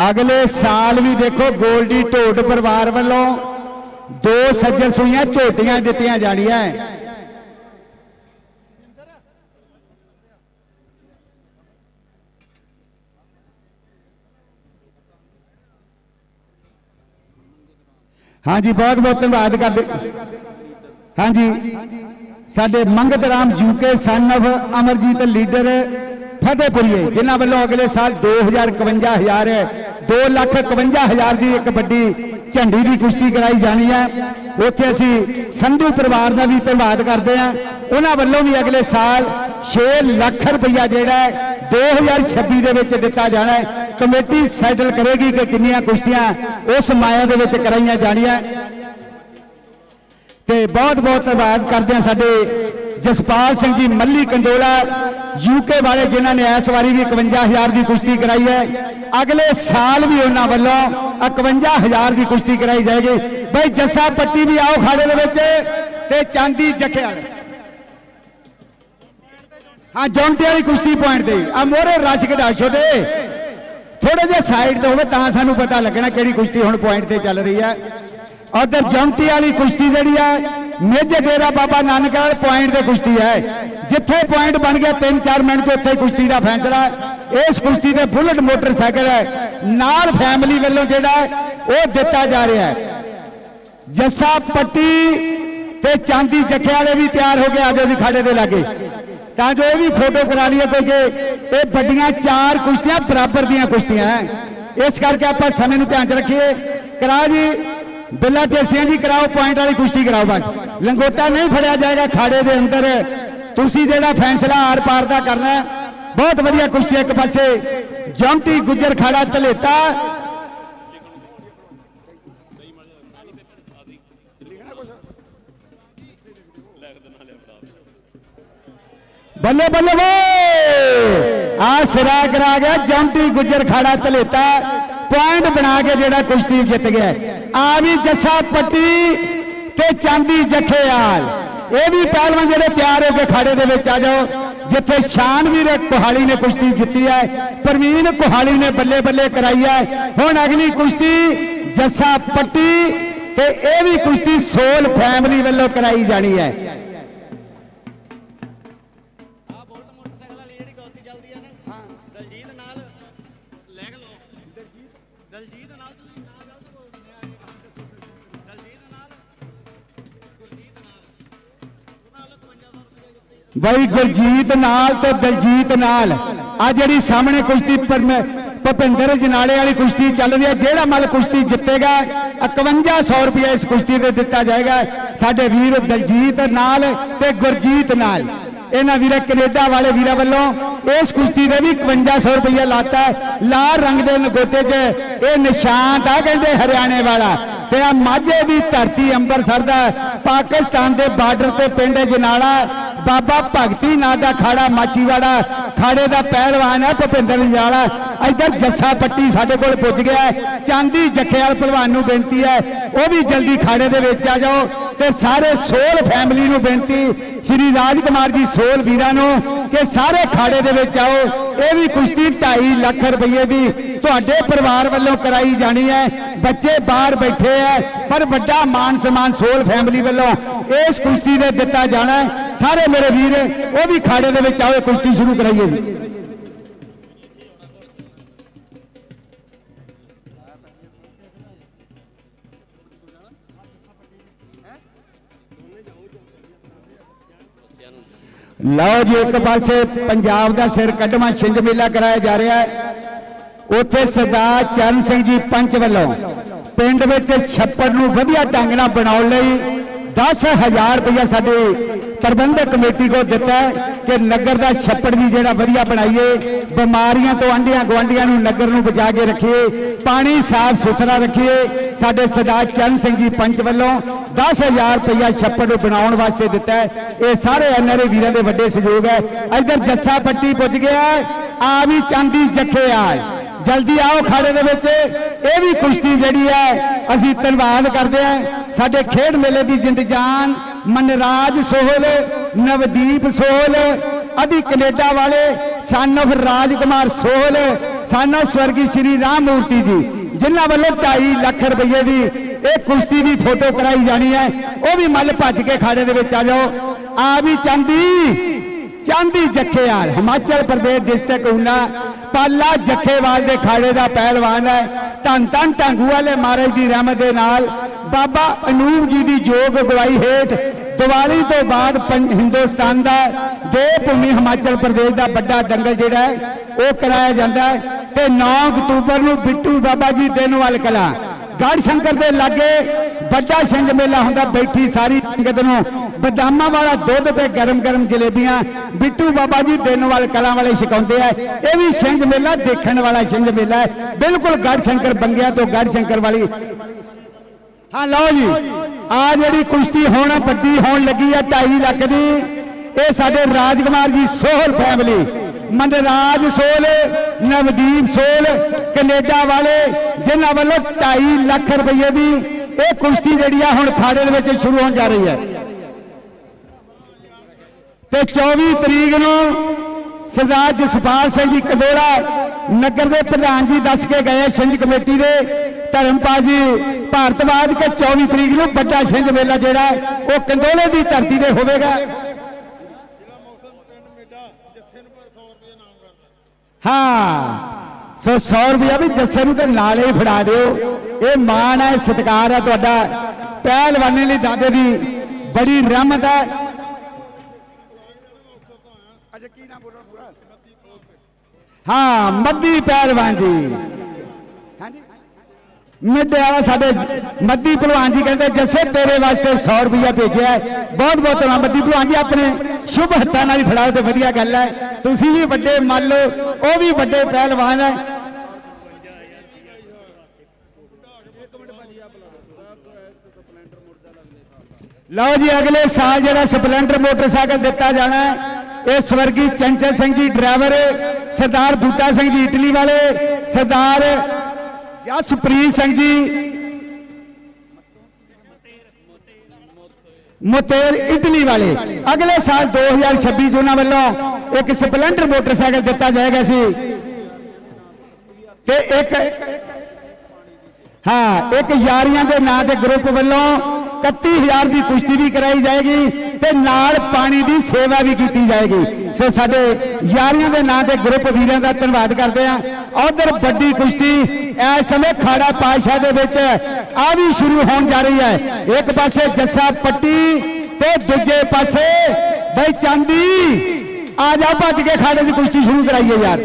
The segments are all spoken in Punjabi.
ਅਗਲੇ ਸਾਲ ਵੀ ਦੇਖੋ ਗੋਲਡੀ ਢੋਡ ਪਰਿਵਾਰ ਵੱਲੋਂ ਦੋ ਸੱਜਣ ਸੂਈਆਂ ਝੋਟੀਆਂ ਦਿੱਤੀਆਂ ਜਾਣੀਆਂ ਹਾਂਜੀ, ਬਹੁਤ ਬਹੁਤ ਧੰਨਵਾਦ ਕਰਦੇ। ਹਾਂਜੀ, ਸਾਡੇ Mangat Ram Juke son of Amarjit leader ਫਤਿਹਪੁਰੀਏ, ਜਿਨ੍ਹਾਂ ਵੱਲੋਂ ਅਗਲੇ ਸਾਲ 2051 2 ਲੱਖ 51000 ਦੀ ਇੱਕ ਵੱਡੀ ਝੰਡੀ ਦੀ ਕੁਸ਼ਤੀ ਕਰਾਈ ਜਾਣੀ ਹੈ। ਉੱਥੇ ਅਸੀਂ ਸੰਧੂ ਪਰਿਵਾਰ ਦਾ ਵੀ ਧੰਨਵਾਦ ਕਰਦੇ ਹਾਂ। ਉਹਨਾਂ ਵੱਲੋਂ ਵੀ ਅਗਲੇ ਸਾਲ 6 ਲੱਖ ਰੁਪਈਆ ਜਿਹੜਾ ਹੈ 2026 ਦੇ ਵਿੱਚ ਦਿੱਤਾ ਜਾਣਾ ਹੈ। ਕਮੇਟੀ ਸੈਟਲ ਕਰੇਗੀ ਕਿ ਕਿੰਨੀਆਂ ਕੁਸ਼ਤੀਆਂ ਉਸ ਮਾਇਆ ਦੇ ਵਿੱਚ ਕਰਾਈਆਂ ਜਾਣੀਆਂ। ਤੇ ਬਹੁਤ ਬਹੁਤ ਧੰਨਵਾਦ ਕਰਦੇ ਹਾਂ ਸਾਡੇ ਜਸਪਾਲ ਸਿੰਘ ਜੀ, ਮੱਲੀ ਕੰਡੋਲਾ ਯੂਕੇ ਵਾਲੇ ਜਿਨ੍ਹਾਂ ਨੇ ਇਸ ਵਾਰੀ ਵੀ 51000 ਦੀ ਕੁਸ਼ਤੀ ਕਰਾਈ ਹੈ। ਅਗਲੇ ਸਾਲ ਵੀ ਉਹਨਾਂ ਵੱਲੋਂ 51000 ਦੀ ਕੁਸ਼ਤੀ ਕਰਾਈ ਜਾਏਗੀ। ਬਈ ਜੱਸਾ ਪੱਟੀ ਵੀ ਆਓ ਖਾੜੇ ਦੇ ਵਿੱਚ ਤੇ ਚਾਂਦੀ ਜੱਖੇ ਵਾਲੇ। ਹਾਂ ਜੌਂਟੇ ਵਾਲੀ ਕੁਸ਼ਤੀ ਪੁਆਇੰਟ ਤੇ। ਆ ਮੋਰੇ ਰਸ਼ ਕਢਾ ਛੋਟੇ। ਥੋੜੇ ਜਿਹਾ ਸਾਈਡ ਤੇ ਹੋਵੇ ਤਾਂ ਸਾਨੂੰ ਪਤਾ ਲੱਗਣਾ ਕਿਹੜੀ ਕੁਸ਼ਤੀ ਹੁਣ ਪੁਆਇੰਟ ਤੇ ਚੱਲ ਰਹੀ ਹੈ। ਉਧਰ ਜੌਂਟੀ ਵਾਲੀ ਕੁਸ਼ਤੀ ਜਿਹੜੀ ਹੈ ਮੇਜੇ ਡੇਰਾ ਬਾਬਾ ਨਾਨਕ ਵਾਲੇ ਪੁਆਇੰਟ ਤੇ ਕੁਸ਼ਤੀ ਹੈ। ਜਿੱਥੇ ਪੁਆਇੰਟ ਬਣ ਗਿਆ 3-4 ਮਿੰਟ 'ਚ ਉੱਥੇ ਕੁਸ਼ਤੀ ਦਾ ਫੈਸਲਾ ਹੈ। ਇਸ ਕੁਸ਼ਤੀ ਤੇ ਬੁਲਟ ਮੋਟਰਸਾਈਕਲ ਹੈ। ਨਾਲ ਫੈਮਿਲੀ ਵੱਲੋਂ ਜਿਹੜਾ ਉਹ ਦਿੱਤਾ ਜਾ ਰਿਹਾ ਹੈ। ਜੱਸਾ ਪੱਟੀ ਤੇ ਚਾਂਦੀ ਜੱਖੇ ਵਾਲੇ ਵੀ ਤਿਆਰ ਹੋ ਕੇ ਆ ਜਾਓ ਜੀ ਖਾੜੇ ਦੇ ਲਾਗੇ। ਤਾਂ ਜੋ ਇਹ ਵੀ ਫੋਟੋ ਕਰਾ ਲਈਏ ਕਿਉਂਕਿ ਇਹ ਵੱਡੀਆਂ ਚਾਰ ਕੁਸ਼ਤੀਆਂ ਬਰਾਬਰ ਦੀਆਂ ਕੁਸ਼ਤੀਆਂ ਹੈ। ਇਸ ਕਰਕੇ ਆਪਾਂ ਸਮੇਂ ਨੂੰ ਧਿਆਨ 'ਚ ਰੱਖੀਏ। ਕਰਾ ਜੀ। ਬਿੱਲਾ ਢੇਸੀਆਂ ਜੀ ਕਰਾਓ ਪੁਆਇੰਟ ਵਾਲੀ ਕੁਸ਼ਤੀ ਕਰਾਓ ਬਸ। ਲੰਗੋਟਾ ਨਹੀਂ ਫੜਿਆ ਜਾਏਗਾ ਖਾੜੇ ਦੇ ਅੰਦਰ। ਤੁਸੀਂ ਜਿਹੜਾ ਫੈਸਲਾ ਆਰ ਪਾਰ ਦਾ ਕਰਨਾ ਬਹੁਤ ਵਧੀਆ ਕੁਸ਼ਤੀ ਇੱਕ ਪਾਸੇ। ਜੌਂਟੀ ਗੁੱਜਰ ਖਾੜਾ ਧਲੇਤਾ। ਬੱਲੇ ਬੱਲੇ ਵੇ ਆ ਸਿਰਾ ਕਰਾ ਗਿਆ ਜੰਟੀ ਗੁੱਜਰ ਖਾੜਾ ਧਲੇਤਾ। ਪੁਆਇੰਟ ਬਣਾ ਕੇ ਜਿਹੜਾ ਕੁਸ਼ਤੀ ਜਿੱਤ ਗਿਆ ਆ ਵੀ ਜੱਸਾ ਪੱਟੀ ਤੇ ਚਾਂਦੀ ਜਖੇਵਾਲ। ਇਹ ਵੀ ਪਹਿਲਵਾਨ ਜਿਹੜੇ ਤਿਆਰ ਹੋ ਕੇ ਖਾੜੇ ਦੇ ਵਿੱਚ ਆ ਜਾਓ, ਜਿੱਥੇ ਸ਼ਾਨਵੀਰ ਕੁਹਾਲੀ ਨੇ ਕੁਸ਼ਤੀ ਜਿੱਤੀ ਹੈ, ਪ੍ਰਵੀਨ ਕੁਹਾਲੀ ਨੇ ਬੱਲੇ ਬੱਲੇ ਕਰਾਈ ਹੈ। ਹੁਣ ਅਗਲੀ ਕੁਸ਼ਤੀ ਜੱਸਾ ਪੱਟੀ ਤੇ ਇਹ ਵੀ ਕੁਸ਼ਤੀ ਸੋਲ ਫੈਮਿਲੀ ਵੱਲੋਂ ਕਰਾਈ ਜਾਣੀ ਹੈ। ਬਾਈ ਗੁਰਜੀਤ ਨਾਲ ਤੇ ਦਲਜੀਤ ਨਾਲ ਆ ਜਿਹੜੀ ਸਾਹਮਣੇ ਕੁਸ਼ਤੀ ਪਰ ਭਪਿੰਦਰ ਜਨਾਲੇ ਵਾਲੀ ਕੁਸ਼ਤੀ ਚੱਲ ਰਹੀ ਹੈ ਜਿਹੜਾ ਮੱਲ ਕੁਸ਼ਤੀ ਜਿੱਤੇਗਾ 5100 ਰੁਪਏ ਇਸ ਕੁਸ਼ਤੀ ਤੇ ਦਿੱਤਾ ਜਾਏਗਾ ਸਾਡੇ ਵੀਰ ਦਲਜੀਤ ਨਾਲ ਤੇ ਗੁਰਜੀਤ ਨਾਲ ਇਹਨਾਂ ਵੀਰੇ ਕੈਨੇਡਾ ਵਾਲੇ ਵੀਰਾਂ ਵੱਲੋਂ ਇਸ ਕੁਸ਼ਤੀ ਦੇ ਵੀ 5100 ਰੁਪਏ ਲਾਤਾ ਲਾਲ ਰੰਗ ਦੇ ਨਗੋਟੇ 'ਚ ਇਹ ਨਿਸ਼ਾਨ ਤਾਂ ਕਹਿੰਦੇ ਹਰਿਆਣੇ ਵਾਲਾ ਤੇ ਆ ਮਾਝੇ ਦੀ ਧਰਤੀ ਅੰਮ੍ਰਿਤਸਰ ਦਾ ਪਾਕਿਸਤਾਨ ਦੇ ਬਾਰਡਰ ਤੇ ਪਿੰਡ ਜਨਾਲਾ ਬਾਬਾ ਭਗਤੀ ਨਾਂ ਦਾ ਖਾੜਾ ਮਾਚੀਵਾੜਾ ਖਾੜੇ ਦਾ ਪਹਿਲਵਾਨ ਹੈ ਭੁਪਿੰਦਰ ਜਨਾਲਾ ਇੱਧਰ ਜੱਸਾ ਪੱਟੀ ਸਾਡੇ ਕੋਲ ਪੁੱਜ ਗਿਆ ਚਾਂਦੀ ਜਖਿਆਲ ਪਹਿਲਵਾਨ ਨੂੰ ਬੇਨਤੀ ਹੈ, ਉਹ ਵੀ ਜਲਦੀ ਖਾੜੇ ਦੇ ਵਿੱਚ ਆ ਜਾਓ। ਤੇ ਸਾਰੇ ਸੋਲ ਫੈਮਿਲੀ ਨੂੰ ਬੇਨਤੀ, ਸ਼੍ਰੀ ਰਾਜ ਕੁਮਾਰ ਜੀ ਸੋਲ ਵੀਰਾਂ ਨੂੰ ਕਿ ਸਾਰੇ ਖਾੜੇ ਦੇ ਵਿੱਚ ਆਓ। ਇਹ ਵੀ ਕੁਸ਼ਤੀ 2.5 ਲੱਖ ਰੁਪਏ ਦੀ ਤੁਹਾਡੇ ਪਰਿਵਾਰ ਵੱਲੋਂ ਕਰਾਈ ਜਾਣੀ ਹੈ। ਬੱਚੇ ਬਾਹਰ ਬੈਠੇ ਹੈ, ਪਰ ਵੱਡਾ ਮਾਨ ਸਨਮਾਨ ਸੋਲ ਫੈਮਿਲੀ ਵੱਲੋਂ ਇਸ ਕੁਸ਼ਤੀ ਦੇ ਦਿੱਤਾ ਜਾਣਾ ਸਾਰੇ ਮੇਰੇ ਵੀਰ, ਉਹ ਵੀ ਖਾੜੇ ਦੇ ਵਿੱਚ ਆਓ, ਕੁਸ਼ਤੀ ਸ਼ੁਰੂ ਕਰਾਈਏ ਜੀ। ਲਓ ਜੀ, ਇੱਕ ਪਾਸੇ ਪੰਜਾਬ ਦਾ ਸਿਰ ਕੱਢਵਾਂ, ਛਿੰਝ ਮੇਲਾ ਕਰਾਇਆ ਜਾ ਰਿਹਾ ਹੈ। ਉੱਥੇ ਸਰਦਾਰ ਚਰਨ ਸਿੰਘ ਜੀ ਪੰਚ ਵੱਲੋਂ ਪਿੰਡ ਵਿੱਚ ਛੱਪੜ ਨੂੰ ਵਧੀਆ ਢੰਗ ਨਾਲ ਬਣਾਉਣ ਲਈ 10000 ਰੁਪਇਆ ਸਾਡੇ ਪ੍ਰਬੰਧਕ ਕਮੇਟੀ ਕੋ ਦਿੱਤਾ ਕਿ ਨਗਰ ਦਾ ਛੱਪੜ ਵੀ ਜਿਹੜਾ ਵਧੀਆ ਬਣਾਈਏ, ਬਿਮਾਰੀਆਂ ਤੋਂ ਆਂਢੀਆਂ ਗਵਾਂਢੀਆਂ ਨੂੰ ਨਗਰ ਨੂੰ ਬਚਾ ਕੇ ਰੱਖੀਏ, ਪਾਣੀ ਸਾਫ਼ ਸੁਥਰਾ ਰੱਖੀਏ। ਸਾਡੇ ਸਰਦਾਰ ਚਰਨ ਸਿੰਘ ਜੀ ਪੰਚ ਵੱਲੋਂ 10000 ਰੁਪਇਆ ਛੱਪੜ ਨੂੰ ਬਣਾਉਣ ਵਾਸਤੇ ਦਿੱਤਾ ਹੈ। ਇਹ ਸਾਰੇ ਐਨਆਰਏ ਵੀਰਾਂ ਦੇ ਵੱਡੇ ਸਹਿਯੋਗ ਹੈ। ਇੱਧਰ ਜੱਸਾ ਪੱਟੀ ਪੁੱਜ ਗਿਆ ਆ ਵੀ ਚਾਂਦੀ ਜੱਖੇ ਆ ਜਲਦੀ ਆਓ ਖਾੜੇ ਦੇ ਵਿੱਚ। ਇਹ ਵੀ ਕੁਸ਼ਤੀ ਜਿਹੜੀ ਹੈ, ਅਸੀਂ ਧੰਨਵਾਦ ਕਰਦੇ ਹਾਂ। ਸਾਡੇ ਖੇਡ ਮੇਲੇ ਦੀ ਜਿੰਦ ਜਾਨ, ਮਨਰਾਜ ਸੋਹਲ, ਨਵਦੀਪ ਸੋਹਲ, ਅਧੀ ਕੈਨੇਡਾ ਵਾਲੇ ਸਨ of Rajkumar Sohal son of ਸਵਰਗੀ ਸ਼੍ਰੀ ਰਾਮ ਮੂਰਤੀ ਜੀ, ਜਿਨ੍ਹਾਂ ਵੱਲੋਂ 2.5 ਲੱਖ ਰੁਪਏ ਦੀ ਇਹ ਕੁਸ਼ਤੀ ਦੀ ਫੋਟੋ ਕਰਾਈ ਜਾਣੀ ਹੈ। ਉਹ ਵੀ ਮੱਲ ਭੱਜ ਕੇ ਖਾੜੇ ਦੇ ਵਿੱਚ ਆ ਜਾਓ। ਆ ਵੀ ਚਾਂਦੀ ਚਾਂਦੀ ਜੱਖੇਵਾਲ, ਹਿਮਾਚਲ ਪ੍ਰਦੇਸ਼ ਡਿਸਟ੍ਰਿਕਟ ਉਨਾ ਪਾਲਾ ਜੱਖੇਵਾਲ ਦੇ ਖਾੜੇ ਦਾ ਪਹਿਲਵਾਨ ਹੈ। ਧੰਨ ਧੰਨ ਟਾਂਗੂ ਵਾਲੇ ਮਹਾਰਾਜ ਦੀ ਰਹਿਮਤ ਦੇ ਨਾਲ ਬਾਬਾ ਅਨੂਪ ਜੀ ਦੀ ਜੋਗ ਅਗਵਾਈ ਹੇਠ ਦੀਵਾਲੀ ਤੋਂ ਬਾਅਦ ਪੰਜ- ਹਿੰਦੁਸਤਾਨ ਦਾ ਦੇਵ ਭੂਮੀ ਹਿਮਾਚਲ ਪ੍ਰਦੇਸ਼ ਦਾ ਵੱਡਾ ਦੰਗਲ ਜਿਹੜਾ ਹੈ, ਉਹ ਕਰਾਇਆ ਜਾਂਦਾ ਹੈ। ਤੇ 9 ਅਕਤੂਬਰ ਨੂੰ ਬਿੱਟੂ ਬਾਬਾ ਜੀ ਦੇਨਵਾਲ ਕਲਾ। ਗੜ ਸ਼ੰਕਰ ਦੇ ਲਾਗੇ ਵੱਡਾ ਛਿੰਝ ਮੇਲਾ ਹੁੰਦਾ, ਬੈਠੀ ਸਾਰੀ ਸੰਗਤ ਨੂੰ। ਬਦਾਮਾਂ ਵਾਲਾ ਦੁੱਧ ਤੇ ਗਰਮ-ਗਰਮ ਜਲੇਬੀਆਂ। ਬਿੱਟੂ ਬਾਬਾ ਜੀ ਦੇਨਵਾਲ ਕਲਾਂ ਵਾਲੇ ਛਕਾਉਂਦੇ ਆ। ਇਹ ਵੀ ਛਿੰਝ ਮੇਲਾ, ਦੇਖਣ ਵਾਲਾ ਛਿੰਝ ਮੇਲਾ ਹੈ। ਬਿਲਕੁਲ ਗੜ ਸ਼ੰਕਰ ਬੰਗਿਆ ਤੋਂ ਗੜ ਸ਼ੰਕਰ ਵਾਲੀ। ਹਾਂ, ਲਓ ਜੀ, ਆ ਜਿਹੜੀ ਕੁਸ਼ਤੀ ਹੁਣ ਵੱਡੀ ਹੋਣ ਲੱਗੀ ਆ 2.5 ਲੱਖ ਦੀ। ਇਹ ਸਾਡੇ ਰਾਜਕੁਮਾਰ ਜੀ ਸੋਹਲ ਫੈਮਿਲੀ ਮਨਰਾਜ ਸੋਲ ਨਵਦੀਪ ਸੋਲ ਕੈਨੇਡਾ ਵਾਲੇ ਜਿਨ੍ਹਾਂ ਵੱਲੋਂ 2.5 ਲੱਖ ਰੁਪਏ ਦੀ ਇਹ ਕੁਸ਼ਤੀ ਜਿਹੜੀ ਆ ਹੁਣ ਖਾੜੇ ਦੇ ਵਿੱਚ ਸ਼ੁਰੂ ਹੋਣ ਜਾ ਰਹੀ ਹੈ। ਤੇ 24 ਤਰੀਕ ਨੂੰ ਸਰਦਾਰ ਜਸਪਾਲ ਸਿੰਘ ਜੀ ਕਦੋੜਾ ਨਗਰ ਦੇ ਪ੍ਰਧਾਨ ਜੀ ਦੱਸ ਕੇ ਗਏ ਛਿੰਝ ਕਮੇਟੀ ਦੇ। ਧਰਮਪਾਲ ਜੀ ਭਾਰਤਵਾਜ ਕੇ 24 ਤਰੀਕ ਨੂੰ ਵੱਡਾ ਛਿੰਝ ਮੇਲਾ ਜਿਹੜਾ ਹੈ, ਉਹ ਕੰਦੋਲੇ ਦੀ ਧਰਤੀ ਤੇ ਹੋਵੇਗਾ ਜ਼ਿਲ੍ਹਾ ਮੌਸਮ ਪਿੰਡ ਮੇਡਾ ਜੱਸੇ ਨੂੰ ਪਰ 100 ਰੁਪਏ ਨਾਮ ਕਰਦਾ ਹਾਂ। ਸੋ 100 ਰੁਪਇਆ ਵੀ ਜੱਸੇ ਨੂੰ ਤੇ ਨਾਲੇ ਹੀ ਫੜਾ ਦਿਓ। ਇਹ ਮਾਣ ਹੈ ਸਤਿਕਾਰ ਹੈ ਤੁਹਾਡਾ। ਪਹਿਲਵਾਨੀ ਲਈ ਦਾਦੇ ਦੀ ਬੜੀ ਰਹਿਮਤ ਹੈ। ਅੱਛਾ ਕੀ ਨਾਮ ਬੋਲਣਾ ਪੂਰਾ? ਹਾਂ ਮੱਦੀ ਪਹਿਲਵਾਨ ਜੀ। ਹਾਂਜੀ। ਮਿੱਡੇ ਵਾਲਾ ਸਾਡੇ ਮੱਦੀ ਪਹਿਲਵਾਨ ਜੀ ਕਹਿੰਦੇ ਜੱਸੇ ਤੇਰੇ ਵਾਸਤੇ 100 ਰੁਪਇਆ ਭੇਜਿਆ। ਬਹੁਤ ਬਹੁਤ ਧੰਨਵਾਦ। ਮੱਦੀ ਪਹਿਲਵਾਨ ਜੀ ਆਪਣੇ ਸ਼ੁਭ ਹੱਥਾਂ ਨਾਲ ਹੀ ਫੜਾਓ ਤੇ ਵਧੀਆ ਗੱਲ ਹੈ। ਤੁਸੀਂ ਵੀ ਵੱਡੇ ਮੰਨ ਲਓ, ਉਹ ਵੀ ਵੱਡੇ ਪਹਿਲਵਾਨ ਹੈ। ਲਓ ਜੀ, ਅਗਲੇ ਸਾਲ ਜਿਹੜਾ ਸਪਲੈਂਡਰ ਮੋਟਰਸਾਈਕਲ ਦਿੱਤਾ ਜਾਣਾ ਹੈ, ਇਹ ਸਵਰਗੀ ਚੰਚਲ ਸਿੰਘ ਜੀ ਡਰਾਈਵਰ, ਸਰਦਾਰ ਬੂਟਾ ਸਿੰਘ ਜੀ ਇਟਲੀ ਵਾਲੇ, ਸਰਦਾਰ ਜਸਪ੍ਰੀਤ ਸਿੰਘ ਜੀ ਮੋਤੇਰ ਇਟਲੀ ਵਾਲੇ। ਅਗਲੇ ਸਾਲ 2026 ਚ ਉਹਨਾਂ ਵੱਲੋਂ ਇੱਕ ਸਪਲੈਂਡਰ ਮੋਟਰਸਾਈਕਲ ਦਿੱਤਾ ਜਾਏਗਾ ਸੀ। ਤੇ ਇੱਕ ਹਾਂ, ਇੱਕ ਯਾਰੀਆਂ ਦੇ ਨਾਂ ਦੇ ਗਰੁੱਪ ਵੱਲੋਂ 31000 ਦੀ ਕੁਸ਼ਤੀ ਵੀ ਕਰਾਈ ਜਾਏਗੀ। ਤੇ ਨਾਲ ਪਾਣੀ ਦੀ ਸੇਵਾ ਵੀ ਕੀਤੀ ਜਾਏਗੀ। ਸੋ ਸਾਡੇ ਯਾਰੀਆਂ ਦੇ ਨਾਂ ਤੇ ਗਰੁੱਪ ਵੀਰਾਂ ਦਾ ਧੰਨਵਾਦ ਕਰਦੇ ਆ ਉਧਰ ਵੱਡੀ ਕੁਸ਼ਤੀ ਇਸ ਸਮੇਂ ਖਾੜਾ ਪਾਸ਼ਾ ਦੇ ਵਿੱਚ ਆ ਵੀ ਸ਼ੁਰੂ ਹੋਣ ਜਾ ਰਹੀ ਹੈ। ਇੱਕ ਪਾਸੇ ਜੱਸਾ ਪੱਟੀ ਤੇ ਦੂਜੇ ਪਾਸੇ ਬਈ ਚਾਂਦੀ। ਆ ਜਾ ਭੱਜ ਕੇ ਖਾੜੇ ਦੀ ਕੁਸ਼ਤੀ ਸ਼ੁਰੂ ਕਰਾਈਏ ਯਾਰ।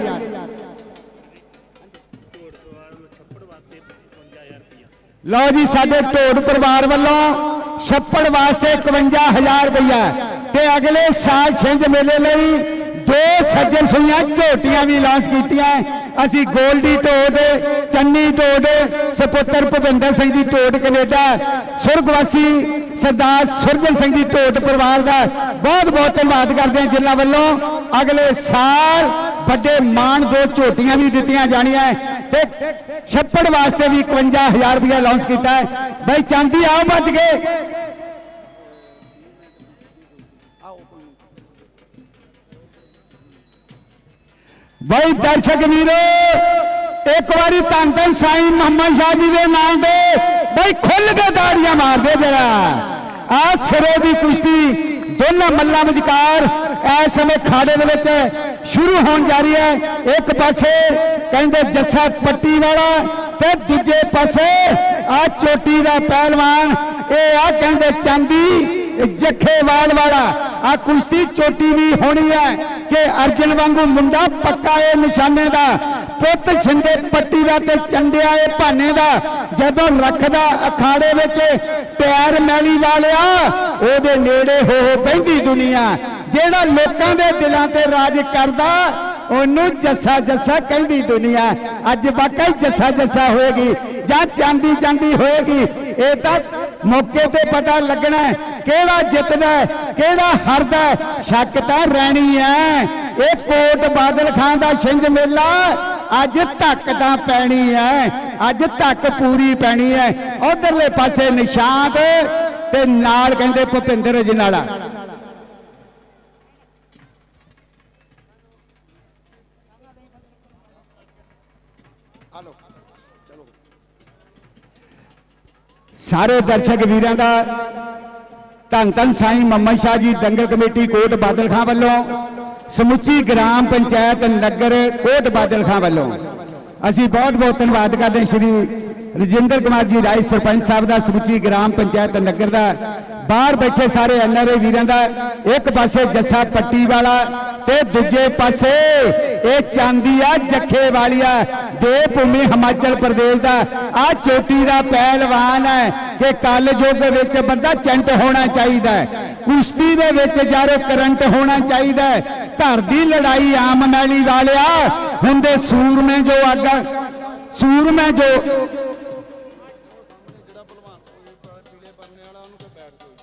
ਲਓ ਜੀ, ਸਾਡੇ ਢੋਡ ਪਰਿਵਾਰ ਵੱਲੋਂ ਛੱਪੜ ਵਾਸਤੇ 51000 ਰੁਪਇਆ ਤੇ ਅਗਲੇ ਸਾਲ ਛਿੰਝ ਮੇਲੇ ਲਈ ਦੋ ਸੱਜਣ ਸੁਈਆਂ ਝੋਟੀਆਂ ਵੀ ਲਾਂਚ ਕੀਤੀਆਂ। ਅਸੀਂ ਗੋਲਡੀ ਢੋਡ ਚੰਨੀ ਢੋਡ ਸਪੁੱਤਰ ਭੁਪਿੰਦਰ ਸਿੰਘ ਜੀ ਢੋਡ ਕੈਨੇਡਾ ਸੁਰਗਵਾਸੀ ਸਰਦਾਰ ਸੁਰਜਨ ਸਿੰਘ ਜੀ ਢੋਡ ਪਰਿਵਾਰ ਦਾ ਬਹੁਤ ਬਹੁਤ ਧੰਨਵਾਦ ਕਰਦੇ ਹਾਂ ਜਿਨ੍ਹਾਂ ਵੱਲੋਂ ਅਗਲੇ ਸਾਲ ਵੱਡੇ ਮਾਣ ਦੋ ਝੋਟੀਆਂ ਵੀ ਦਿੱਤੀਆਂ ਜਾਣੀਆਂ ਤੇ ਛੱਪੜ ਵਾਸਤੇ ਵੀ 51000 ਰੁਪਇਆ ਲਾਂਚ ਕੀਤਾ ਹੈ। ਬਈ ਚਾਂਦੀ ਆਓ ਬਚ ਗਏ ਬਈ ਦਰਸ਼ਕ ਵੀਰੋ, ਇੱਕ ਵਾਰੀ ਧੰਨ ਧੰਨ ਸਾਈਂ ਮੁਹੰਮਦ ਸ਼ਾਹ ਜੀ ਦੇ ਨਾਮ ਤੇ ਬਈ ਖੁੱਲ ਕੇ ਤਾੜੀਆਂ ਮਾਰ ਜਰਾ। ਆ ਸਿਰੇ ਦੀ ਕੁਸ਼ਤੀ ਦੋਨਾਂ ਮੱਲਾਂ ਵਿਚਕਾਰ ਇਸ ਸਮੇਂ ਖਾੜੇ ਦੇ ਵਿੱਚ ਸ਼ੁਰੂ ਹੋਣ ਜਾ ਰਹੀ ਹੈ। ਇੱਕ ਪਾਸੇ ਕਹਿੰਦੇ ਜੱਸਾ ਪੱਟੀ ਵਾਲਾ ਤੇ ਦੂਜੇ ਪਾਸੇ ਆ ਚੋਟੀ ਦਾ ਪਹਿਲਵਾਨ, ਇਹ ਆ ਕਹਿੰਦੇ ਚਾਂਦੀ। ਜੱਖੇਵਾਲ ਵਾਲਾ ਆ ਕੁਸ਼ਤੀ ਚੋਟੀ ਦੀ ਹੋਣੀ ਹੈ ਕਿ ਅਰਜਨ ਵਾਂਗੂ ਮੁੰਡਾ ਪੱਕਾ ਇਹ ਨਿਸ਼ਾਨੇ ਦਾ, ਪੁੱਤ ਛਿੰਦੇ ਪੱਟੀ ਦਾ ਤੇ ਚੰਡਿਆ ਇਹ ਭਾਨੇ ਦਾ, ਜਦੋਂ ਰੱਖਦਾ ਅਖਾੜੇ ਵਿੱਚ ਪਿਆਰ ਮੈਲੀ ਵਾਲਿਆ, ਉਹਦੇ ਨੇੜੇ ਹੋ ਹੋ ਦੁਨੀਆ। ਜਿਹੜਾ ਲੋਕਾਂ ਦੇ ਦਿਲਾਂ ਤੇ ਰਾਜ ਕਰਦਾ, ਉਹਨੂੰ ਜੱਸਾ ਜੱਸਾ ਕਹਿੰਦੀ ਦੁਨੀਆ। ਅੱਜ ਵਾਕਈ ਜੱਸਾ ਜੱਸਾ ਹੋਏਗੀ ਜਾਂ ਜਾਂਦੀ ਚਾਂਦੀ ਹੋਏਗੀ, ਇਹ ਤਾਂ ਮੌਕੇ ਤੇ ਪਤਾ ਲੱਗਣਾ ਕਿਹੜਾ ਜਿੱਤਦਾ ਕਿਹੜਾ ਹਰਦਾ ਸ਼ੱਕ ਤਾਂ ਰਹਿਣੀ ਐ ਇਹ ਕੋਟ ਬਾਦਲ ਖਾਨ ਦਾ ਛਿੰਜ ਮੇਲਾ ਅੱਜ ਧੱਕ ਤਾਂ ਪੈਣੀ ਐ ਅੱਜ ਧੱਕ ਪੂਰੀ ਪੈਣੀ ਐ ਉਧਰਲੇ ਪਾਸੇ ਨਿਸ਼ਾਂਤ ਤੇ ਨਾਲ ਕਹਿੰਦੇ ਭੁਪਿੰਦਰ ਜਨਾਲਾ ਸਾਰੇ ਦਰਸ਼ਕ ਵੀਰਾਂ ਦਾ ਧੰਨ ਧੰਨ ਸਾਈਂ ਮੰਮਾ ਸ਼ਾਹ ਜੀ, ਦੰਗਲ ਕਮੇਟੀ ਕੋਟ ਬਾਦਲ ਖਾਂ ਵੱਲੋਂ, ਸਮੁੱਚੀ ਗ੍ਰਾਮ ਪੰਚਾਇਤ ਨਗਰ ਕੋਟ ਬਾਦਲ ਖਾਂ ਵੱਲੋਂ। ਅਸੀਂ ਬਹੁਤ ਬਹੁਤ ਧੰਨਵਾਦ ਕਰਦੇ ਹਾਂ ਸ਼੍ਰੀ ਰਜਿੰਦਰ ਕੁਮਾਰ ਜੀ ਰਾਏ ਸਰਪੰਚ ਸਾਹਿਬ ਦਾ, ਸਮੁੱਚੀ ਗ੍ਰਾਮ ਪੰਚਾਇਤ ਨਗਰ ਦਾ। ਬਾਹਰ ਬੈਠੇ ਸਾਰੇ ਐਨਆਰਏ ਵੀਰਾਂ ਦਾ, ਇੱਕ ਪਾਸੇ ਜੱਸਾ ਪੱਟੀ ਵਾਲਾ ਤੇ ਦੂਜੇ ਪਾਸੇ ਇਹ ਚਾਂਦੀ ਆ, ਜੱਖੇ ਵਾਲੀਆ ਦੇ ਭੂਮੀ ਹਿਮਾਚਲ ਪ੍ਰਦੇਸ਼ ਦਾ, ਆ ਚੋਟੀ ਦਾ ਪਹਿਲਵਾਨ ਹੈ ਕਿ ਕੱਲ ਯੁੱਗ ਵਿੱਚ ਬੰਦਾ ਚੈਂਟ ਹੋਣਾ ਚਾਹੀਦਾ ਹੈ। ਕੁਸ਼ਤੀ ਦੇ ਵਿੱਚ ਜਾਰੋ ਕਰੰਟ ਹੋਣਾ ਚਾਹੀਦਾ ਹੈ। ਘਰ ਦੀ ਲੜਾਈ ਆਮ ਮੈਲੀ ਵਾਲਿਆ ਹੁੰਦੇ ਸੂਰਮੇ ਜੋ ਆਗਾ ਸੂਰਮੇ ਜੋ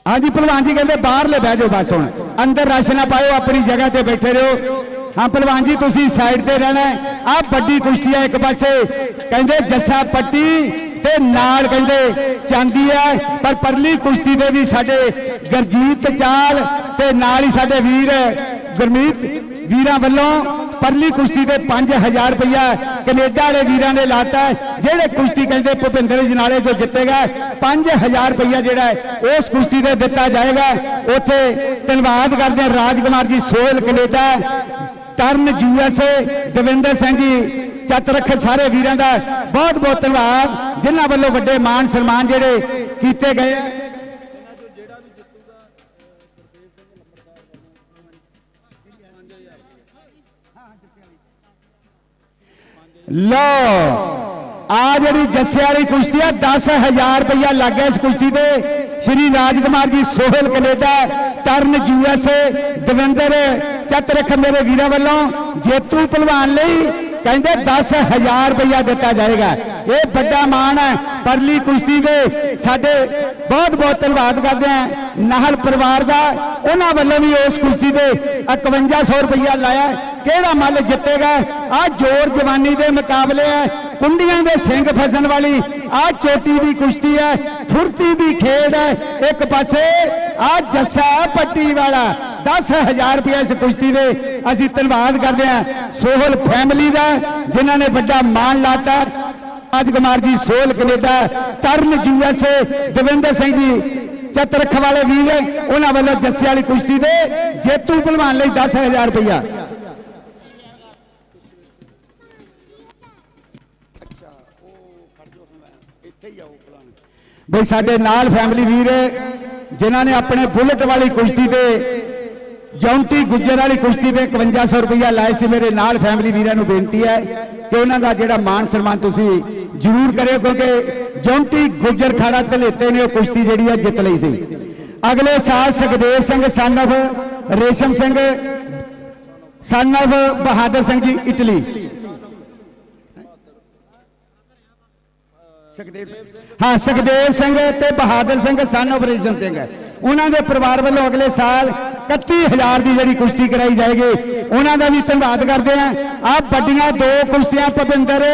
ਹਾਂਜੀ ਪਹਿਲਵਾਨ ਜੀ ਕਹਿੰਦੇ ਬਾਹਰਲੇ ਬਹਿ ਜਾਓ ਬਸ ਹੁਣ। ਅੰਦਰ ਰਸ਼ ਨਾ ਪਾਇਓ, ਆਪਣੀ ਜਗ੍ਹਾ ਤੇ ਬੈਠੇ ਰਹੋ। ਹਾਂ ਪਹਿਲਵਾਨ ਜੀ, ਤੁਸੀਂ ਸਾਈਡ ਤੇ ਰਹਿਣਾ ਆ ਵੱਡੀ ਕੁਸ਼ਤੀ ਹੈ ਇੱਕ ਪਾਸੇ। ਕਹਿੰਦੇ ਜੱਸਾ ਪੱਟੀ ਤੇ ਨਾਲ ਕਹਿੰਦੇ ਚਾਂਦੀ ਹੈ। ਪਰ ਪਰਲੀ ਕੁਸ਼ਤੀ ਦੇ ਵੀ ਸਾਡੇ ਗਰਜੀਤ ਚਾਲ ਤੇ ਨਾਲ ਹੀ ਸਾਡੇ ਵੀਰ ਗੁਰਮੀਤ ਵੀਰਾਂ ਵੱਲੋਂ ਪਰਲੀ ਕੁਸ਼ਤੀ ਤੇ 5000 ਰੁਪਇਆ ਕੈਨੇਡਾ ਵਾਲੇ ਵੀਰਾਂ ਨੇ ਲਾਤਾ ਜਿਹੜੇ ਕੁਸ਼ਤੀ ਕਹਿੰਦੇ ਭੁਪਿੰਦਰ ਜਨਾਲੇ ਜੋ ਜਿੱਤੇਗਾ 5000 ਰੁਪਇਆ ਜਿਹੜਾ ਉਸ ਕੁਸ਼ਤੀ ਤੇ ਦਿੱਤਾ ਜਾਏਗਾ। ਉੱਥੇ ਧੰਨਵਾਦ ਕਰਦੇ ਹਾਂ ਰਾਜਕੁਮਾਰ ਜੀ ਸੋਹਲ ਕੈਨੇਡਾ। ਤਰਨ ਯੂਐਸਏ ਦਵਿੰਦਰ ਸਿੰਘ ਜੀ ਚੱਤ ਰੱਖੇ ਸਾਰੇ ਵੀਰਾਂ ਦਾ ਬਹੁਤ ਬਹੁਤ ਧੰਨਵਾਦ, ਜਿਨ੍ਹਾਂ ਵੱਲੋਂ ਵੱਡੇ ਮਾਣ ਸਨਮਾਨ ਜਿਹੜੇ ਕੀਤੇ ਗਏ ਆ। ਲੋ ਆ ਜਿਹੜੀ ਜੱਸੇ ਵਾਲੀ ਕੁਸ਼ਤੀ ਆ 10000 ਰੁਪਇਆ ਲੱਗ ਗਿਆ ਇਸ ਕੁਸ਼ਤੀ ਤੇ। ਸ਼੍ਰੀ ਰਾਜਕੁਮਾਰ ਜੀ, ਸੋਹਲ ਕੈਨੇਡਾ, ਤਰਨ ਯੂਐਸਏ ਦਵਿੰਦਰ ਚੱਤਰਖ ਮੇਰੇ ਵੀਰਾਂ ਵੱਲੋਂ ਜੇਤੂ ਪਹਿਲਵਾਨ ਲਈ ਕਹਿੰਦੇ 10000 ਰੁਪਇਆ ਦਿੱਤਾ ਜਾਏਗਾ। ਇਹ ਵੱਡਾ ਮਾਣ ਹੈ, ਪਰਲੀ ਕੁਸ਼ਤੀ ਦੇ ਸਾਡੇ ਬਹੁਤ ਬਹੁਤ ਧੰਨਵਾਦ ਕਰਦੇ ਹਾਂ। ਨਾਹਲ ਪਰਿਵਾਰ ਦਾ, ਉਹਨਾਂ ਵੱਲੋਂ ਵੀ ਉਸ ਕੁਸ਼ਤੀ ਦੇ 5100 ਰੁਪਇਆ ਲਾਇਆ। ਕਿਹੜਾ ਮੱਲ ਜਿੱਤੇਗਾ? ਆ ਜੋਰ ਜਵਾਨੀ ਦੇ ਮੁਕਾਬਲੇ ਹੈ। ਕੁੰਡੀਆਂ ਦੇ ਸਿੰਘ ਫਸਣ ਵਾਲੀ ਆ ਚੋਟੀ ਦੀ ਕੁਸ਼ਤੀ ਹੈ। ਫੁਰਤੀ ਦੀ ਖੇਡ ਹੈ। ਇੱਕ ਪਾਸੇ ਆ ਜੱਸਾ ਪੱਟੀ ਵਾਲਾ 10000 ਰੁਪਏ ਇਸ ਕੁਸ਼ਤੀ ਦੇ ਅਸੀਂ ਧੰਨਵਾਦ ਕਰਦੇ ਹਾਂ। ਸੋਹਲ ਫੈਮਿਲੀ ਦਾ, ਜਿਨ੍ਹਾਂ ਨੇ ਵੱਡਾ ਮਾਣ ਲਾਤਾ। ਰਾਜਕੁਮਾਰ ਜੀ, ਸੋਹਲ ਕੈਨੇਡਾ, ਤਰਨ ਯੂਐਸਏ ਦਵਿੰਦਰ ਸਿੰਘ ਜੀ, ਚਤਰਖ ਵਾਲੇ ਵੀਰ ਉਹਨਾਂ ਵੱਲੋਂ ਜੱਸੇ ਵਾਲੀ ਕੁਸ਼ਤੀ ਦੇ ਜੇਤੂ ਭਲਵਾਨ ਲਈ 10000 ਰੁਪਇਆ। ਬਈ ਸਾਡੇ ਨਾਲ ਫੈਮਿਲੀ ਵੀਰ ਜਿਨ੍ਹਾਂ ਨੇ ਆਪਣੇ ਬੁਲਟ ਵਾਲੀ ਕੁਸ਼ਤੀ ਤੇ ਜੌਂਟੀ ਗੁੱਜਰ ਵਾਲੀ ਕੁਸ਼ਤੀ ਤੇ 5100 ਰੁਪਇਆ ਲਾਏ ਸੀ। ਮੇਰੇ ਨਾਲ ਫੈਮਿਲੀ ਵੀਰਾਂ ਨੂੰ ਬੇਨਤੀ ਹੈ ਕਿ ਉਹਨਾਂ ਦਾ ਜਿਹੜਾ ਮਾਣ ਸਨਮਾਨ ਤੁਸੀਂ ਜ਼ਰੂਰ ਕਰਿਓ, ਕਿਉਂਕਿ ਜੌਂਟੀ ਗੁੱਜਰ ਖਾੜਾ ਧਲੇਤੇ ਨੇ, ਉਹ ਕੁਸ਼ਤੀ ਜਿਹੜੀ ਹੈ ਜਿੱਤ ਲਈ ਸੀ। ਅਗਲੇ ਸਾਲ ਸੁਖਦੇਵ ਸਿੰਘ ਸਨ ਰੇਸ਼ਮ ਸਿੰਘ ਸਨ ਬਹਾਦਰ ਸਿੰਘ ਜੀ, ਇਟਲੀ। ਸੁਖਦੇਵ ਹਾਂ, ਸੁਖਦੇਵ ਸਿੰਘ ਤੇ ਬਹਾਦਰ ਸਿੰਘ ਸਨ of ਰੇਸ਼ਮ ਸਿੰਘ। ਉਹਨਾਂ ਦੇ ਪਰਿਵਾਰ ਵੱਲੋਂ ਅਗਲੇ ਸਾਲ 31000 ਦੀ ਜਿਹੜੀ ਕੁਸ਼ਤੀ ਕਰਾਈ ਜਾਏਗੀ, ਉਹਨਾਂ ਦਾ ਵੀ ਧੰਨਵਾਦ ਕਰਦੇ ਆ ਆ ਵੱਡੀਆਂ ਦੋ ਕੁਸ਼ਤੀਆਂ ਭਵਿੰਦਰ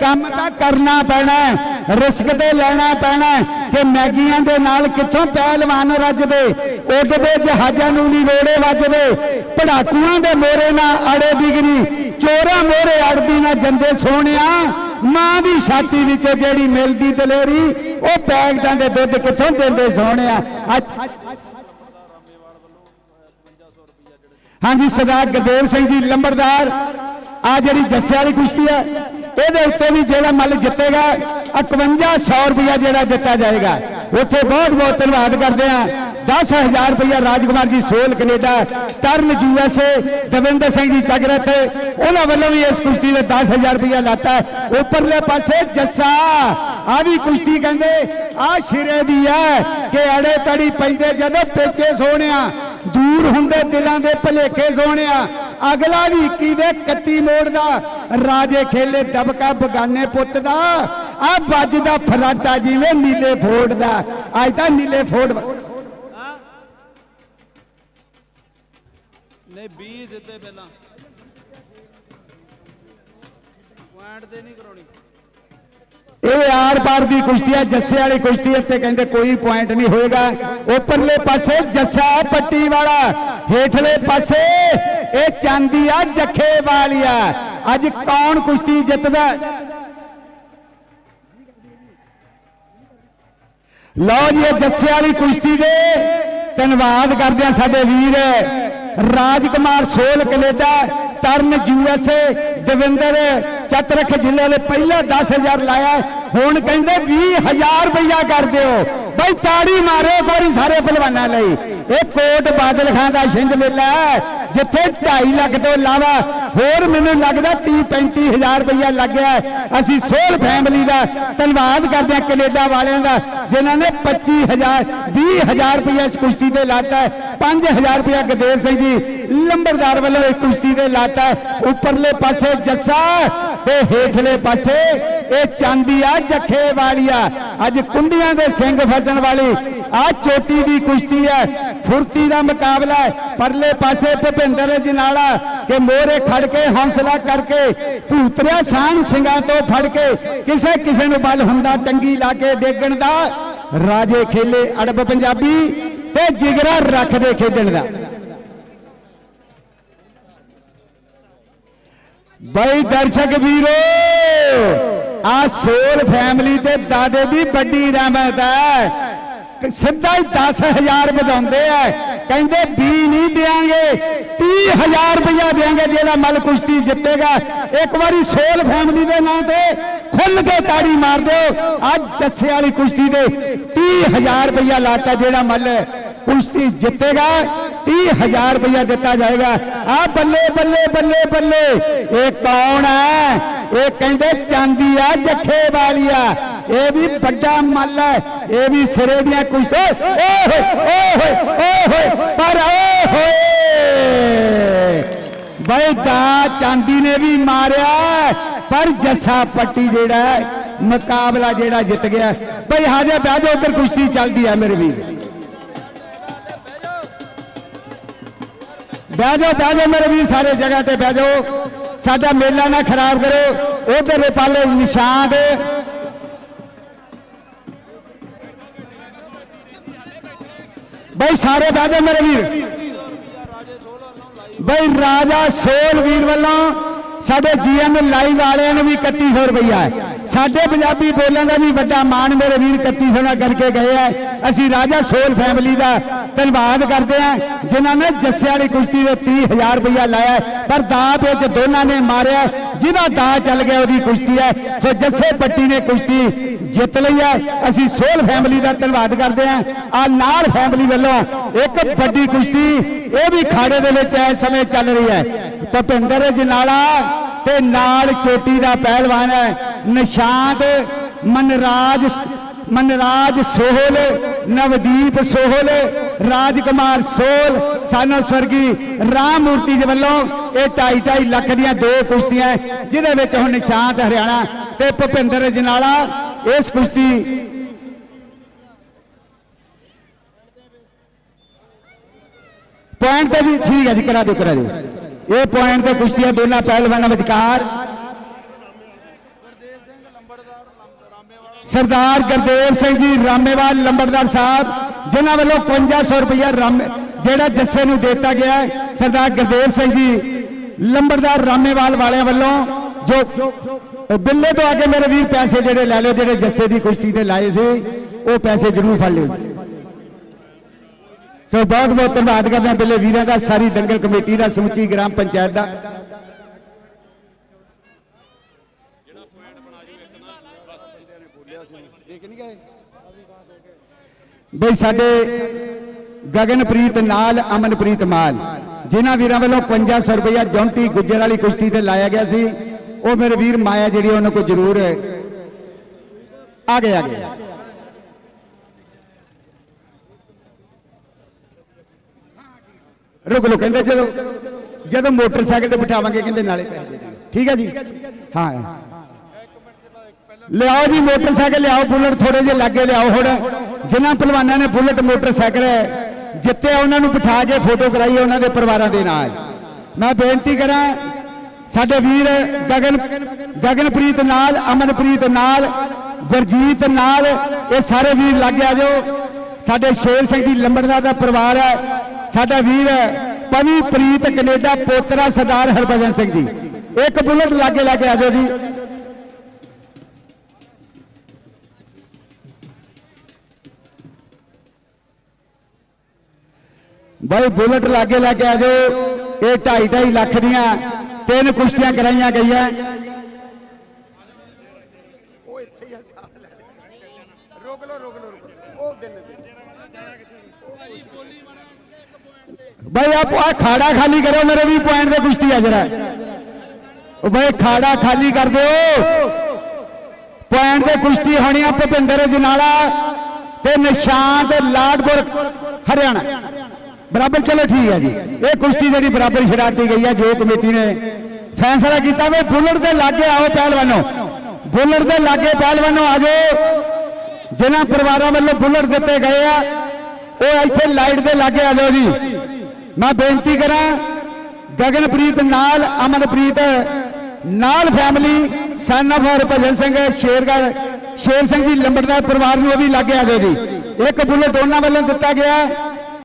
ਕੰਮ ਤਾਂ ਕਰਨਾ ਪੈਣਾ ਰਿਸਕ ਤੇ ਲੈਣਾ ਪੈਣਾ ਕਿ ਮੈਗੀਆਂ ਦੇ ਨਾਲ ਕਿੱਥੋਂ ਪਹਿਲਵਾਨ ਰੱਜਦੇ ਉੱਡਦੇ ਜਹਾਜ਼ਾਂ ਨੂੰ ਨਹੀਂ ਰੋੜੇ ਵੱਜਦੇ, ਪੜਾਕੂਆਂ ਦੇ ਮੋਰੇ ਨਾ ਅੜੇ ਬਿਗਰੀ ਚੋਰਾਂ ਮੋਰੇ ਅੜਦੀ ਨਾ ਜੰਦੇ ਸੋਹਣਿਆ। ਮਾਂ ਦੀ ਛਾਤੀ ਵਿੱਚੋਂ ਜਿਹੜੀ ਮਿਲਦੀ ਦਲੇਰੀ, ਉਹ ਪੈਕਟਾਂ ਦੇ ਦੁੱਧ ਕਿੱਥੋਂ ਦਿੰਦੇ ਸੋਹਣਿਆ? ਅੱਜ ਹਾਂਜੀ, ਸਰਦਾਰ ਗੁਰਦੇਵ ਸਿੰਘ ਜੀ, ਲੰਬੜਦਾਰ। ਆ ਜਿਹੜੀ ਜੱਸੇ ਵਾਲੀ ਕੁਸ਼ਤੀ ਹੈ ਇਹਦੇ ਉੱਤੇ ਵੀ ਜਿਹੜਾ ਮੱਲ ਜਿੱਤੇਗਾ 5100 ਰੁਪਇਆ ਜਿਹੜਾ ਦਿੱਤਾ ਜਾਏਗਾ। ਉੱਥੇ ਬਹੁਤ ਬਹੁਤ ਧੰਨਵਾਦ ਕਰਦੇ ਆ 10000 ਰੁਪਇਆ ਰਾਜਕੁਮਾਰ ਜੀ ਸੋਲ ਕੈਨੇਡਾ ਤਰਨ ਯੂਐਸਏ ਦਵਿੰਦਰ ਸਿੰਘ ਜੀ ਚੱਗਰਤ ਉਹਨਾਂ ਵੱਲੋਂ ਵੀ ਇਸ ਕੁਸ਼ਤੀ ਦੇ 10000 ਰੁਪਇਆ ਲਾਤਾ ਉੱਪਰਲੇ ਪਾਸੇ ਜੱਸਾ ਆ ਵੀ ਕੁਸ਼ਤੀ ਕਹਿੰਦੇ ਆ ਸ਼ਿਰੇ ਦੀ ਹੈ ਕਿ ਅੜੇ ਤੜੀ ਪੈਂਦੇ ਜਦੋਂ ਪੇਚੇ ਸੋਹਣਿਆ ਦੂਰ ਹੁੰਦੇ ਦਿਲਾਂ ਦੇ ਭਲੇਖੇ ਸੋਹਣਿਆ ਅਗਲਾ ਵੀ 21 ਦੇ 31 ਮੋੜ ਦਾ ਰਾਜੇ ਖੇਲੇ ਦਬਕਾ ਬਗਾਨੇ ਪੁੱਤ ਦਾ ਆ ਵੱਜਦਾ ਫਰਾਟਾ ਜਿਵੇਂ ਨੀਲੇ ਫੋੜ ਦਾ ਅੱਜ ਤਾਂ ਨੀਲੇ ਫੋੜ ਨਹੀਂ 20 ਸਿੱਧੇ ਪਹਿਲਾਂ। ਪੁਆਇੰਟ ਤੇ ਨਹੀਂ ਕਰਾਉਣੀ। ਇਹ ਆਰ ਪਾਰ ਦੀ ਕੁਸ਼ਤੀ ਹੈ ਜੱਸੇ ਵਾਲੀ ਕੁਸ਼ਤੀ, ਇੱਥੇ ਕਹਿੰਦੇ ਕੋਈ ਪੁਆਇੰਟ ਨਹੀਂ ਹੋਏਗਾ। ਉੱਪਰਲੇ ਪਾਸੇ ਜੱਸਾ ਪੱਟੀ ਵਾਲਾ, ਹੇਠਲੇ ਪਾਸੇ ਇਹ ਚਾਂਦੀ ਆ, ਜੱਖੇ ਵਾਲੀਆ ਅੱਜ ਕੌਣ ਕੁਸ਼ਤੀ ਜਿੱਤਦਾ? ਲਓ ਜੀ, ਇਹ ਜੱਸੇ ਵਾਲੀ ਕੁਸ਼ਤੀ ਦੇ ਧੰਨਵਾਦ ਕਰਦੇ ਆ ਸਾਡੇ ਵੀਰ। ਰਾਜ ਕੁਮਾਰ ਸੋਲ ਕੈਨੇਡਾ ਤਰਨ ਯੂਐਸਏ ਦਵਿੰਦਰ ਚਤਰਖ ਜ਼ਿਲ੍ਹੇ ਦੇ ਪਹਿਲਾ 10000 ਲਾਇਆ ਹੁਣ ਕਹਿੰਦੇ 20000 ਰੁਪਇਆ ਕਰ ਦਿਓ। ਬਈ ਤਾੜੀ ਮਾਰੋ ਇੱਕ ਵਾਰੀ ਸਾਰੇ ਪਹਿਲਵਾਨਾਂ ਲਈ। ਇਹ ਕੋਟ ਬਾਦਲ ਖਾਨ ਦਾ ਛਿੰਝ ਮੇਲਾ ਹੈ, ਜਿੱਥੇ 2.5 ਲੱਖ ਤੋਂ ਇਲਾਵਾ ਹੋਰ ਮੈਨੂੰ ਲੱਗਦਾ 30 35000 ਰੁਪਇਆ ਲੱਗਿਆ ਅਸੀਂ ਸੋਲ ਫੈਮਿਲੀ ਦਾ ਧੰਨਵਾਦ ਕਰਦੇ ਹਾਂ ਕੈਨੇਡਾ ਵਾਲਿਆਂ ਦਾ, ਜਿਨ੍ਹਾਂ ਨੇ 25000 20000 ਰੁਪਇਆ ਇਸ ਕੁਸ਼ਤੀ ਤੇ ਲਾਤਾ ਹੈ। 5000 ਰੁਪਇਆ ਗਦੇਵ ਸਿੰਘ ਜੀ ਲੰਬਰਦਾਰ ਵੱਲੋਂ ਇਸ ਕੁਸ਼ਤੀ ਤੇ ਲਾਤਾ ਉੱਪਰਲੇ ਪਾਸੇ ਜੱਸਾ ਤੇ ਹੇਠਲੇ ਪਾਸੇ ਇਹ ਚਾਂਦੀ ਆ, ਜੱਖੇ ਵਾਲੀਆ ਅੱਜ ਕੁੰਡੀਆਂ ਦੇ ਸਿੰਘ ਫਸਣ ਵਾਲੀ ਆ ਚੋਟੀ ਦੀ ਕੁਸ਼ਤੀ ਹੈ। ਫੁਰਤੀ ਦਾ ਮੁਕਾਬਲਾ ਹੈ। ਪਰਲੇ ਪਾਸੇ ਭੁਪਿੰਦਰ ਜਨਾਲਾ ਕਿ ਮੋਰੇ ਖੜ ਕੇ ਹੌਸਲਾ ਕਰਕੇ ਭੂਤਰਿਆ ਸਾਨ ਸਿੰਘਾਂ ਤੋਂ ਫੜ ਕੇ ਕਿਸੇ ਕਿਸੇ ਨੂੰ ਬਲ ਹੁੰਦਾ ਟੰਗੀ ਲਾ ਕੇ ਡੇਗਣ ਦਾ। ਰਾਜੇ ਖੇਲੇ ਅੜਬ ਪੰਜਾਬੀ ਤੇ ਜਿਗਰਾ ਰੱਖਦੇ ਖੇਡਣ ਦਾ। ਬਈ ਦਰਸ਼ਕ ਵੀਰੋ ਆ ਸੋਲ ਫੈਮਿਲੀ ਤੇ ਦਾਦੇ ਦੀ ਵੱਡੀ ਰਹਿਮਤ ਹੈ। ਸਿੱਧਾ ਹੀ 10000 ਵਧਾਉਂਦੇ ਆ। ਕਹਿੰਦੇ 20 ਨਹੀਂ ਦੇਾਂਗੇ 30000 ਰੁਪਇਆ ਦੇਾਂਗੇ ਜਿਹੜਾ ਮਲ ਕੁਸ਼ਤੀ ਜਿੱਤੇਗਾ। ਇੱਕ ਵਾਰੀ ਸੋਲ ਫੈਮਿਲੀ ਦੇ ਨਾਂ ਤੇ ਖੁੱਲ ਕੇ ਤਾੜੀ ਮਾਰ ਦਿਓ। ਅੱਜ ਜੱਸੇ ਵਾਲੀ ਕੁਸ਼ਤੀ ਦੇ 30000 ਰੁਪਇਆ ਲਾਤਾ ਜਿਹੜਾ ਮੱਲ ਕੁਸ਼ਤੀ ਜਿੱਤੇਗਾ। 30000 ਰੁਪਇਆ ਦਿੱਤਾ ਜਾਏਗਾ ਆ ਬੱਲੇ ਬੱਲੇ ਬੱਲੇ ਬੱਲੇ ਇਹ ਕੌਣ ਹੈ ਇਹ ਕਹਿੰਦੇ ਚਾਂਦੀ ਆ ਜੱਖੇ ਵਾਲੀਆ ਇਹ ਵੀ ਵੱਡਾ ਮੱਲ ਹੈ ਇਹ ਵੀ ਸਿਰੇ ਦੀਆਂ ਕੁਸ਼ਤੀ ਓਏ ਹੋਏ ਓਏ ਹੋਏ ਓਏ ਹੋਏ ਪਰ ਓਏ ਹੋਏ ਬਈ ਦਾ ਚਾਂਦੀ ਨੇ ਵੀ ਮਾਰਿਆ ਪਰ ਜੱਸਾ ਪੱਟੀ ਜਿਹੜਾ ਹੈ, ਮੁਕਾਬਲਾ ਜਿਹੜਾ ਜਿੱਤ ਗਿਆ ਬਈ ਹਾਜੇ ਬਹਿ ਜਾਓ ਉੱਧਰ ਕੁਸ਼ਤੀ ਚੱਲਦੀ ਹੈ ਮੇਰੇ ਵੀਰ ਬਹਿ ਜਾਓ ਬਹਿ ਜਾਓ ਮੇਰੇ ਵੀਰ, ਸਾਰੇ ਜਗ੍ਹਾ ਤੇ ਬਹਿ ਜਾਓ। ਸਾਡਾ ਮੇਲਾ ਨਾ ਖਰਾਬ ਕਰੋ। ਉਧਰ ਪਾਲੇ ਨਿਸ਼ਾਨ ਬਈ ਸਾਰੇ ਬਹਿ ਜਾਓ ਮੇਰੇ ਵੀਰ। ਬਈ ਰਾਜਾ ਸੋਲ ਵੀਰ ਵੱਲੋਂ ਸਾਡੇ ਜੀਐਮ ਲਾਈਵ ਵਾਲਿਆਂ ਨੂੰ ਵੀ 3100 ਰੁਪਇਆ ਹੈ। ਸਾਡੇ ਪੰਜਾਬੀ ਬੋਲਣ ਦਾ ਵੀ ਵੱਡਾ ਮਾਣ ਮੇਰੇ ਵੀਰ 3100 ਨਾਲ ਕਰਕੇ ਗਏ ਆ। ਅਸੀਂ ਰਾਜਾ ਸੋਲ ਫੈਮਿਲੀ ਦਾ ਧੰਨਵਾਦ ਕਰਦੇ ਆ, ਜਿਨ੍ਹਾਂ ਨੇ ਜੱਸੇ ਵਾਲੀ ਕੁਸ਼ਤੀ ਦੇ 30000 ਰੁਪਇਆ ਲਾਇਆ ਪਰ ਦਾਅ ਵਿੱਚ ਦੋਨਾਂ ਨੇ ਮਾਰਿਆ, ਜਿਹਦਾ ਦਾਅ ਚੱਲ ਗਿਆ ਉਹਦੀ ਕੁਸ਼ਤੀ ਹੈ। ਸੋ ਜੱਸੇ ਪੱਟੀ ਨੇ ਕੁਸ਼ਤੀ ਜਿੱਤ ਲਈ ਹੈ ਅਸੀਂ ਸੋਲ ਫੈਮਿਲੀ ਦਾ ਧੰਨਵਾਦ ਕਰਦੇ ਹਾਂ। ਆ ਨਾਲ ਫੈਮਿਲੀ ਵੱਲੋਂ ਇੱਕ ਵੱਡੀ ਕੁਸ਼ਤੀ, ਇਹ ਵੀ ਖਾੜੇ ਦੇ ਵਿੱਚ ਇਸ ਸਮੇਂ ਚੱਲ ਰਹੀ ਹੈ। ਭੁਪਿੰਦਰ ਜਨਾਲਾ ਤੇ ਨਾਲ ਚੋਟੀ ਦਾ ਪਹਿਲਵਾਨ ਹੈ। ਨਿਸ਼ਾਂਤ ਮਨਰਾਜ ਮਨਰਾਜ ਸੋਹਲ, ਨਵਦੀਪ ਸੋਹਲ, ਰਾਜਕੁਮਾਰ ਸੋਹਲ, ਸਾਨੂੰ ਸਵਰਗੀ ਰਾਮ ਮੂਰਤੀ ਜੀ ਵੱਲੋਂ ਇਹ 2.5 ਲੱਖ ਦੀਆਂ ਦੋ ਕੁਸ਼ਤੀਆਂ, ਜਿਹਦੇ ਵਿੱਚ ਹੁਣ ਨਿਸ਼ਾਂਤ ਹਰਿਆਣਾ ਤੇ ਭੁਪਿੰਦਰ ਜਨਾਲਾ ਇਸ ਕੁਸ਼ਤੀ ਪੁਆਇੰਟ ਤੇ ਜੀ, ਠੀਕ ਹੈ ਜੀ, ਕਰਾ ਦਿਓ ਕਰਾ ਦਿਓ। ਇਹ ਪੁਆਇੰਟ ਤੇ ਕੁਸ਼ਤੀਆਂ ਦੋਨਾਂ ਪਹਿਲਵਾਨਾਂ ਵਿਚਕਾਰ ਸਰਦਾਰ ਗੁਰਦੇਵ ਸਿੰਘ ਜੀ ਰਾਮੇਵਾਲ ਲੰਬੜਦਾਰ ਸਾਹਿਬ, ਜਿਨ੍ਹਾਂ ਵੱਲੋਂ 5500 ਰੁਪਇਆ ਰਾਮੇ, ਜਿਹੜਾ ਜੱਸੇ ਨੂੰ ਦਿੱਤਾ ਗਿਆ ਸਰਦਾਰ ਗੁਰਦੇਵ ਸਿੰਘ ਜੀ ਲੰਬੜਦਾਰ ਰਾਮੇਵਾਲ ਵਾਲਿਆਂ ਵੱਲੋਂ, ਜੋ ਬਿੱਲੇ ਤੋਂ ਆ ਕੇ ਮੇਰੇ ਵੀਰ ਪੈਸੇ ਜਿਹੜੇ ਲੈ ਲਓ ਜਿਹੜੇ ਜੱਸੇ ਦੀ ਕੁਸ਼ਤੀ ਤੇ ਲਾਏ ਸੀ, ਉਹ ਪੈਸੇ ਜ਼ਰੂਰ ਫੜ ਲਿਓ ਸੋ ਬਹੁਤ ਬਹੁਤ ਧੰਨਵਾਦ ਕਰਦੇ ਹਾਂ ਬਿੱਲੇ ਵੀਰਾਂ ਦਾ, ਸਾਰੀ ਦੰਗਲ ਕਮੇਟੀ ਦਾ, ਸਮੁੱਚੀ ਗ੍ਰਾਮ ਪੰਚਾਇਤ ਦਾ। ਬਈ ਸਾਡੇ ਗਗਨਪ੍ਰੀਤ ਨਾਲ, ਅਮਨਪ੍ਰੀਤ ਮਾਲ, ਜਿਨ੍ਹਾਂ ਵੀਰਾਂ ਵੱਲੋਂ 5500 ਰੁਪਇਆ ਜੌਂਟੀ ਗੁੱਜਰ ਵਾਲੀ ਕੁਸ਼ਤੀ ਤੇ ਲਾਇਆ ਗਿਆ ਸੀ। ਉਹ ਮੇਰੇ ਵੀਰ ਮਾਇਆ ਜਿਹੜੀ ਉਹਨਾਂ ਕੋਲ ਜ਼ਰੂਰ ਆ ਗਏ ਆ ਗਏ। ਰੁਕ ਲੋ ਕਹਿੰਦੇ ਜਦੋਂ ਜਦੋਂ ਮੋਟਰਸਾਈਕਲ ਤੇ ਬਿਠਾਵਾਂਗੇ, ਕਹਿੰਦੇ ਨਾਲੇ ਪੈਸੇ ਦੇ ਦਾਂਗੇ ਠੀਕ ਹੈ ਜੀ? ਹਾਂ। ਲਿਆਓ ਜੀ ਮੋਟਰਸਾਈਕਲ, ਲਿਆਓ ਬੁਲਟ ਥੋੜੇ ਜਿਹੇ ਲਾਗੇ ਲਿਆਓ ਹੁਣ। ਜਿਨ੍ਹਾਂ ਪਹਿਲਵਾਨਾਂ ਨੇ ਬੁਲਟ, ਮੋਟਰਸਾਈਕਲ ਜਿੱਤੇ ਉਹਨਾਂ ਨੂੰ ਬਿਠਾ ਕੇ ਫੋਟੋ ਕਰਾਈ ਉਹਨਾਂ ਦੇ ਪਰਿਵਾਰਾਂ ਦੇ ਨਾਲ। ਮੈਂ ਬੇਨਤੀ ਕਰਾਂ ਸਾਡੇ ਵੀਰ ਗਗਨ, ਗਗਨਪ੍ਰੀਤ ਨਾਲ, ਅਮਨਪ੍ਰੀਤ ਨਾਲ, ਗੁਰਜੀਤ ਨਾਲ, ਇਹ ਸਾਰੇ ਵੀਰ ਲੱਗ ਆ ਜਾਓ। ਸਾਡੇ ਸ਼ੇਰ ਸਿੰਘ ਜੀ ਲੰਬੜਦਾਰ ਦਾ ਪਰਿਵਾਰ ਹੈ। ਸਾਡਾ ਵੀਰ ਪਵੀ ਪ੍ਰੀਤ ਕੈਨੇਡਾ ਪੋਤਰਾ ਸਰਦਾਰ ਹਰਭਜਨ ਸਿੰਘ ਜੀ। ਇੱਕ ਬੁਲਟ ਲਾਗੇ ਲਾਗੇ ਆ ਜਾਓ ਜੀ। ਬਾਈ ਬੁਲਟ ਲਾਗੇ ਲਾਗੇ ਆ ਜਾਓ। ਇਹ 2.5 2.5 ਲੱਖ ਦੀਆਂ ਤਿੰਨ ਕੁਸ਼ਤੀਆਂ ਕਰਾਈਆਂ ਗਈਆਂ। ਉਹ ਇੱਥੇ ਹੀ ਆ ਸਾਹ ਲੈ। ਰੋਕ ਲੋ ਰੋਕ ਲੋ। ਉਹ ਦਿਨ ਦੇ ਬਾਈ ਆਪ ਆ ਖਾੜਾ ਖਾਲੀ ਕਰੋ ਮੇਰੇ ਵੀ ਪੁਆਇੰਟ ਦੇ ਕੁਸ਼ਤੀ ਆ ਜਰਾ। ਉਹ ਬਾਈ ਖਾੜਾ ਖਾਲੀ ਕਰ ਦਿਓ। ਪੁਆਇੰਟ ਦੇ ਕੁਸ਼ਤੀ ਹੋਣੀ ਆ ਭੁਪਿੰਦਰ ਜਨਾਲਾ ਤੇ ਨਿਸ਼ਾਂਤ ਲਾਡਪੁਰ ਹਰਿਆਣਾ। ਬਰਾਬਰ ਚਲੋ ਠੀਕ ਹੈ ਜੀ। ਇਹ ਕੁਸ਼ਤੀ ਜਿਹੜੀ ਬਰਾਬਰ ਛਡਾਤੀ ਗਈ ਹੈ, ਜੋ ਕਮੇਟੀ ਨੇ ਫੈਸਲਾ ਕੀਤਾ ਵੀ, ਬੁਲਟ ਦੇ ਲਾਗੇ ਆਓ ਪਹਿਲਵਾਨੋ। ਬੁਲਟ ਦੇ ਲਾਗੇ ਪਹਿਲਵਾਨੋ, ਆ ਜਾਓ। ਜਿਨ੍ਹਾਂ ਪਰਿਵਾਰਾਂ ਵੱਲੋਂ ਬੁਲਟ ਦਿੱਤੇ ਗਏ ਆ, ਉਹ ਇੱਥੇ ਲਾਈਟ ਦੇ ਲਾਗੇ ਆ ਜਾਓ ਜੀ। ਮੈਂ ਬੇਨਤੀ ਕਰਾਂ, ਗਗਨਪ੍ਰੀਤ ਨਾਲ, ਅਮਨਪ੍ਰੀਤ ਨਾਲ family son of Harbhajan Singh, Shergarh, Sher Singh ji ਲੰਬੜਦਾਰ ਪਰਿਵਾਰ ਨੂੰ ਉਹ ਵੀ ਲਾਗੇ ਆ ਜਾਓ ਜੀ। ਇੱਕ ਬੁਲਟ ਉਹਨਾਂ ਵੱਲੋਂ ਦਿੱਤਾ ਗਿਆ।